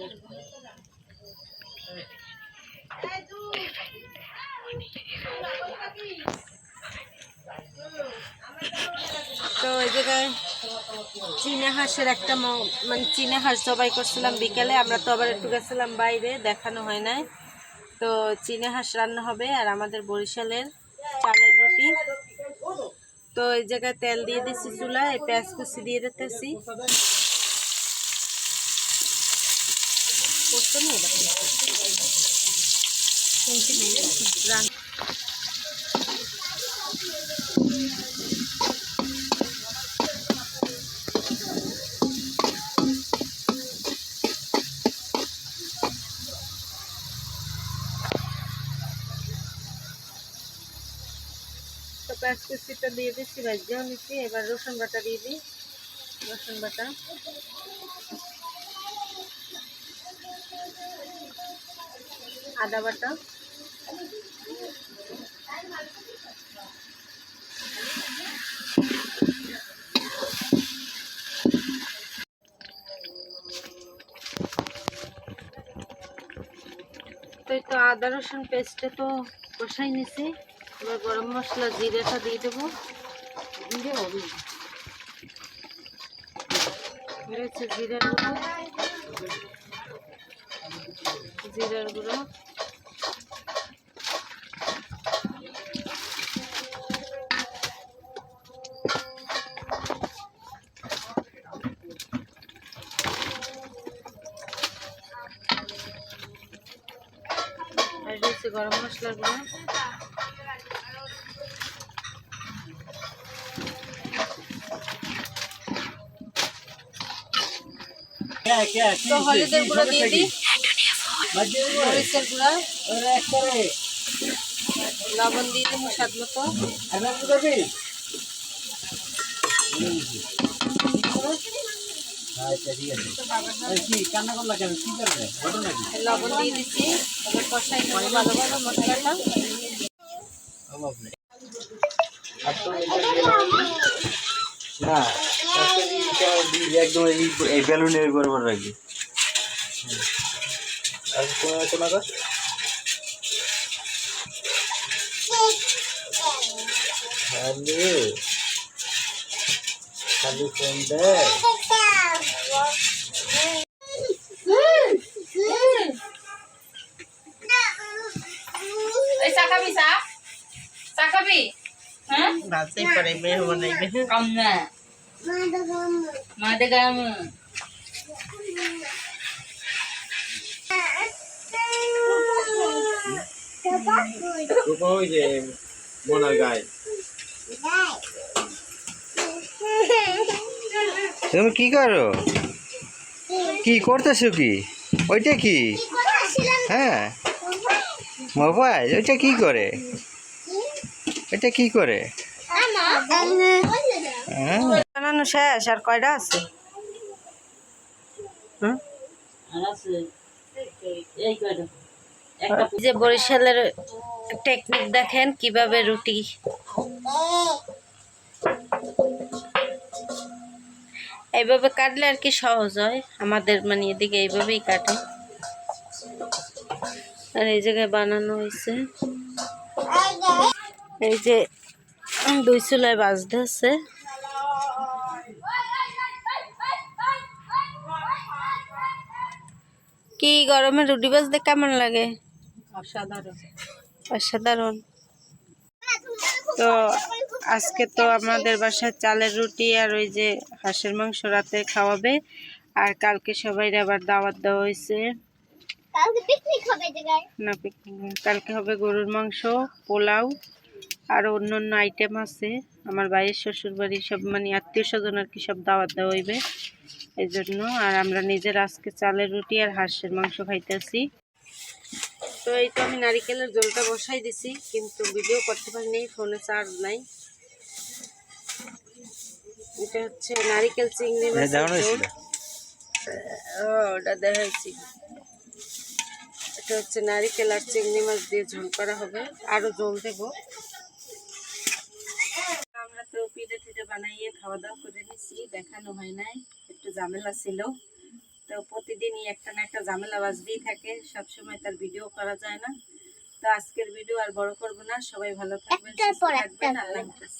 তো ওই জায়গায় চীনা হাঁসের একটা মানে চীনা হাঁস জবাই করছিলাম বিকেলে, আমরা তো আবার একটু গেছিলাম বাইরে, দেখানো হয় নাই। তো চীনা হাঁস রান্না হবে আর আমাদের বরিশালের চালের রুটি। তো এই জায়গায় তেল দিয়ে দিচ্ছি চুলা এই পেঁয়াজ কুচি দিয়ে দিতেছি। করতো না এটা? শুনছি না, রান- তো পেঁয়াজ কুচিটা দিয়ে দিচ্ছি ভাজিও নিচ্ছি এবার রসুন বাটা দিয়ে দিই রসুন বাটা আদা বাটা। তো আদা রসুন পেস্টটা তো কষাই নিছি। এবার গরম মশলা জিরেটা দিয়ে দেবো। জিরে হবে জিরার গুঁড়ো আর এটা হচ্ছে গরম মশলার গুঁড়ো তো হলুদের গুঁড়ো দিয়ে দিই মরিচের গুঁড়া লবণ দিয়ে দিব স্বাদ মতো। লবণ দিয়ে দিচ্ছি এবার কষাই নেব ভালোভাবে মশলাটা। না একদম এই বেলুনের বরাবর রাখবি। আর কোন আবার খালি খালি ফোন দে এই চা খাবি চা? চা খাবি? হ্যাঁ ভাজতে পারে মেয়ে বানাইবে কম ওই যে মোনার গায়ে। তুমি কি করো? কি করতেছো কি? ওইটা কি? হ্যাঁ। মোবাইল? ওইটা কি করে? এটা কি করে? হ্যাঁ বানানো শেষ আর কয়টা আছে? হুম? এই কয়টা? যে বরিশালের টেকনিক দেখেন, কীভাবে রুটি এইভাবে কাটলে আর কি সহজ হয়। আমাদের মানে এদিকে এইভাবেই কাটে। আর এই জায়গায় বানানো হয়েছে। এই যে দুই চুলায় বাজতে আছে। কি গরমে রুটি বাজতে কেমন লাগে? অসাধারণ। অসাধারণ। তো আজকে তো আমাদের বাসায় চালের রুটি আর ওই যে হাঁসের মাংস রাতে খাওয়াবে। আর কালকে সবাই আবার দাওয়াত দেওয়া হয়েছে। কালকে পিকনিক হবে জায়গায় না picnic না। কালকে হবে গরুর মাংস পোলাও আর অন্য অন্য আইটেম আছে। আমার বাড়ির শ্বশুর বাড়ি সব মানে আত্মীয় স্বজন আর কি সব দাওয়াত দেওয়া হইবে এই জন্য আর আমরা নিজের আজকে চালের রুটি আর হাঁসের মাংস খাইতেছি। তো এই তো আমি নারিকেলের জলটা বসাই দিছি কিন্তু ভিডিও করতে পারিনি ফোনে চার্জ নাই। এটা হচ্ছে নারিকেল চিংড়ি মাছের ওটা দেখাইছি এটা হচ্ছে নারিকেল আর চিংড়ি মাছ দিয়ে ঝোল করা হবে। আরও জল দেবো। আমরা তো পিঠে টিঠে বানাইয়ে খাওয়া দাওয়া করে নিছি দেখানো হয় নাই একটু ঝামেলা ছিল। তো প্রতিদিনই একটা না একটা ঝামেলা বাজতেই থাকে সবসময় তার ভিডিও করা যায় না। তো আজকের ভিডিও আর বড় করব না সবাই ভালো থাকবেন থাকবেন আল্লাহ হাফেজ।